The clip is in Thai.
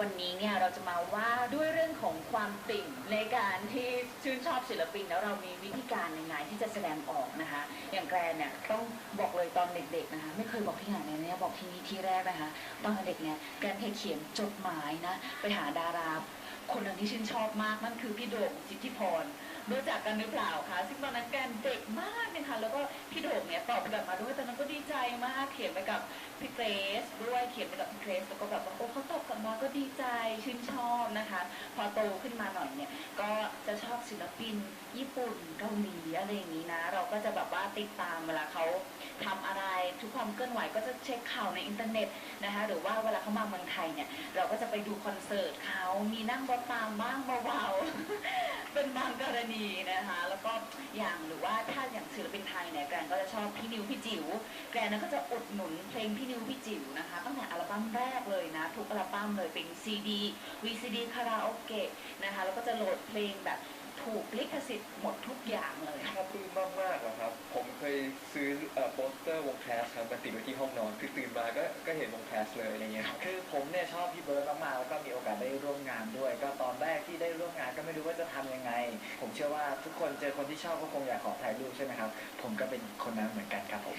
วันนี้เนี่ยเราจะมาว่าด้วยเรื่องของความติ่งในการที่ชื่นชอบศิลปิน แล้วเรามีวิธีการยังไงที่จะแสดงออกนะคะ อย่างแกรนเนี่ยต้องบอกเลยตอนเด็กๆนะคะ ไม่เคยบอกที่ไหนเลยเนี่ยบอกที่นี่ที่แรกนะคะตอนเด็กเนี่ยแกรนเคยเขียนจดหมายนะไปหาดารา คนหนึ่งที่ชื่นชอบมากนั่นคือพี่โด่งสิทธิพรรู้จักกันหรือเปล่าคะซึ่งตอนนั้นแกรนเด็กมากเลยค่ะแล้วก็พี่โด่งเนี่ยตอบกลับมาด้วยตอนนั้นก็ มากเขียนไปกับพี่เกรซด้วยเขียนไปกับพี่เกรซแล้วก็แบบว่าโอ้เขาตอบกลับมาก็ดีใจชื่นชอบนะคะ พอโตขึ้นมาหน่อยเนี่ย ก็จะชอบศิลปินญี่ปุ่นเกาหลีอะไรอย่างนี้นะ เราก็จะแบบว่าติดตามเวลาเขาทำอะไรทุกความเคลื่อนไหวก็จะเช็คข่าวในอินเทอร์เน็ตนะคะหรือว่าเวลาเขามาเมืองไทยเนี่ย เราก็จะไปดูคอนเสิร์ตเขามีนั่งรถตามบ้างเบาๆ บางกรณีนะคะ แล้วก็อย่างหรือว่าถ้าอย่างศิลปินไทยเนี่ยแกรนก็จะชอบพี่นิวพี่จิ๋วแกรนนั้นก็จะอุดหนุนเพลงพี่นิวพี่จิ๋วนะคะตั้งแต่อัลบั้มแรกเลยนะทุกอัลบั้มเลยเป็นซีดี VCD คาราโอเกะนะคะแล้วก็จะโหลดเพลงแบบถูกลิขสิทธิ์หมดทุกอย่างเลย ถ้าปลื้มมากมากๆอะครับ ผมเคยซื้อเอ่อโปสเตอร์วงแคสครับมาติดไว้ที่ห้องนอน คือตื่นมาก็ก็เห็นวงแคสเลยอะไรเงี้ยครับคือผมเนี่ยชอบพี่เบิร์ดมากๆแล้วก็มีโอกาสได้ร่วมงานด้วย ก็ ไม่รู้ว่าจะทำยังไง ผมเชื่อว่าทุกคนเจอคนที่ชอบก็คงอยากขอถ่ายรูปใช่ไหมครับ ผมก็เป็นคนนั้นเหมือนกันครับผม